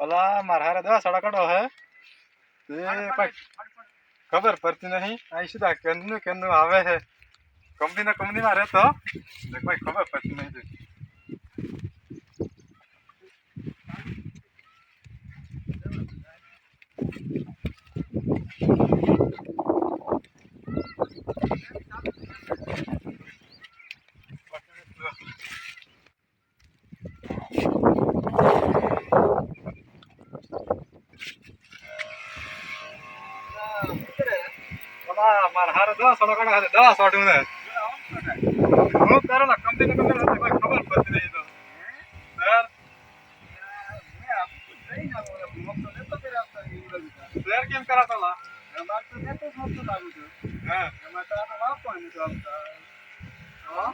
પેલા મારા હારે દવા સડા કાઢો હે તે કોઈ ખબર પડતી નહીં આ શું થા કેનનું કેનનું આવે છે કંપનીના કંપનીમાં રહેતો ને કોઈ ખબર પડતી નહીં તે. મારા હારે દસ સડા કાઢો હારે દસ સોટ્યું ને હું કરો ને કંપનીના કંપનીમાં કોઈ ખબર પડતી નહીં તો. સર? સર, કેમ કરાતો લા હા?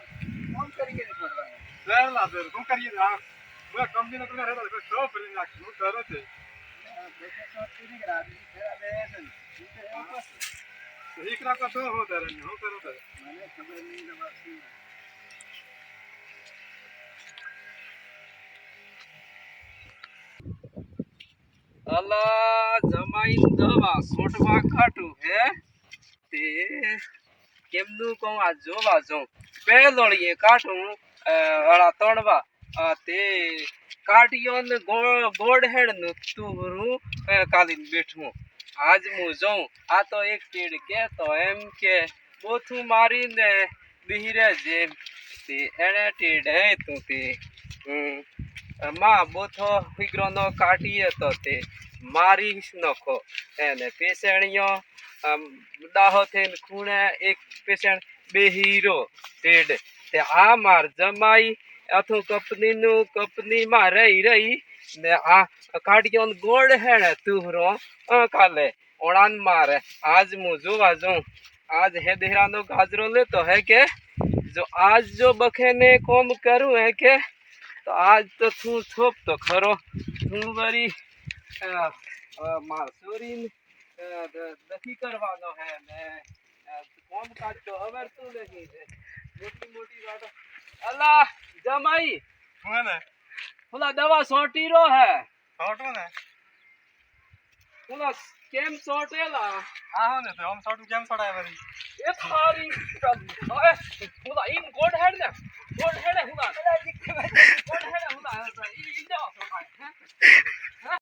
સર લા સર, શું કરીએ? આ હું કંપનીના કંપની રહેતો કોઈ ખબર પડી નાખ હું કરો છે ઠીક રાખો તો હું તારે હું કરો તારે અલા જમાઈ દવા સોટવા કાઢું હે તે કેમનું કહું આ જોવા જાઉં પેલોળીએ કાઢું અ, અળા તણવા આ તે કાઢિયો ને ગોળ ગોળ હેડનું તુરું કાલીન બેઠું આજ હું જોઉં. આ તો એક તીડ કેતો એમ કે બોથું મારીને બિહરે જેમ તે એણે ટીડે તું તે. માં બોથો ફીગરોનો કાઢીએ તો તે. મારી નખો. એને પેસણીઓ દાહો થઈને ખૂણે એક પેશન્ટ બે હીરો તેડ તે આ માર જમાઈ અથું કંપનીનું કંપનીમાં રહી રહી ને આ કાઢ્યો ગોળ હેણે તુહરો કાલે ઓળાન મારે. આજ હું જોવા જાઉં. આજ હે દેહરાનો ગાજરો લેતો હે કે? જો આજ જો બખેને કોમ કરું હે કે? તો આજ તો તું થોપ તો ખરો. હું વરી અ, નથી કરવાનો હે ને કોમ કાઢતો તો અવરતું નહીં મોટી મોટી વાતો. અલા જમાઈ. હું ને ઓલા દવા સોટી રો હે. સોટો ને ઓલા કેમ સોટેલા? હા હો ને તો આમ સોટું કેમ સડાય વરી એ થારી ઓય ઓલા ઇન ગોડ હેડ ને ગોડ હેડ